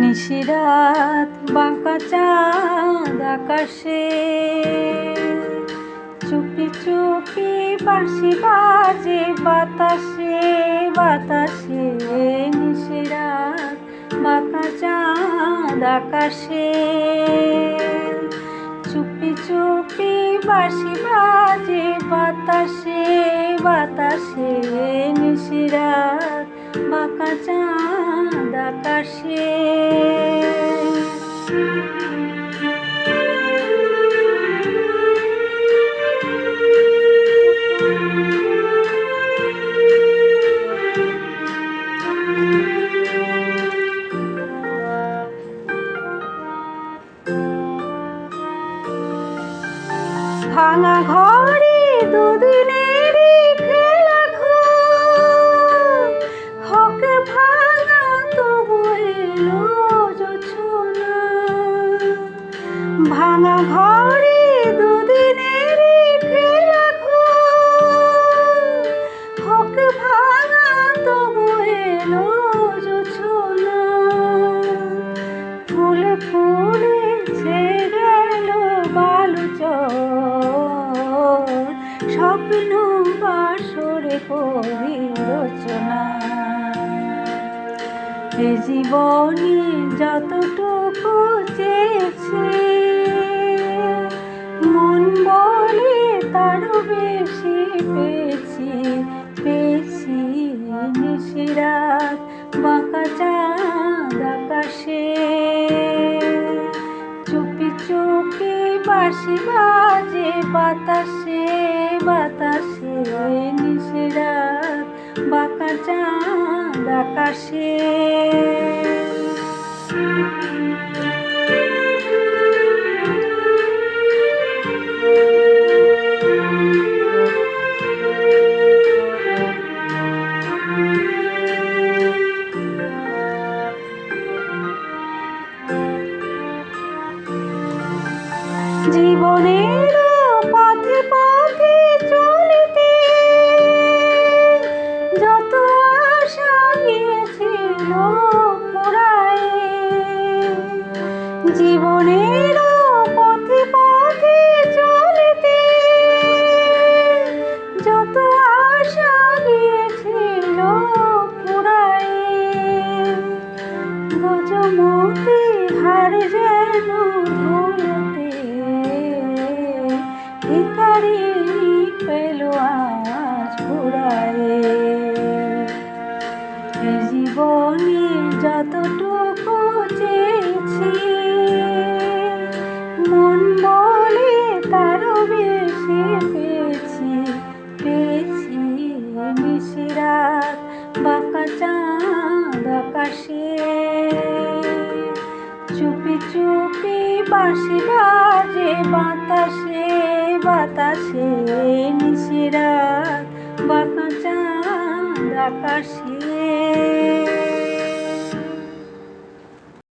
নিশিরাত বাঁকা চাঁদ আকাশে। চুপি চুপি বাঁশি বাজে বাতাসে বাতাসে নিশিরাত বাঁকা চাঁদ আকাশে। চুপি চুপি বাঁশি বাজে বাতাসে বাতাসে নিশিরাত বাঁকা চাঁদ আকাশে। ভাঙা ঘরে দুদিনের স্বপ্ন বাসরে কবি রচনা। এ জীবনে যতটুকু চেয়েছে, মন বলে তারও বেশি পেয়েছি। পেয়েছি নিশিরাত বাঁকা চাঁদ আকাশে। চুপি চুপি বাঁশি বাজে বাতাসে। আকাশে। জীবনের জীবনের পথে পথে চলিতে। যত আশা গিয়েছিল পুরায়, গজমতি হার যেন ধুলতে ভিখারি পেল আজ ঘুরায়ে জীবনে যতটুকু চেয়েছি বাঁশি বাজে বাতাসে বাতাসে নিশিরা বাঁকা চাঁদ আকাশে।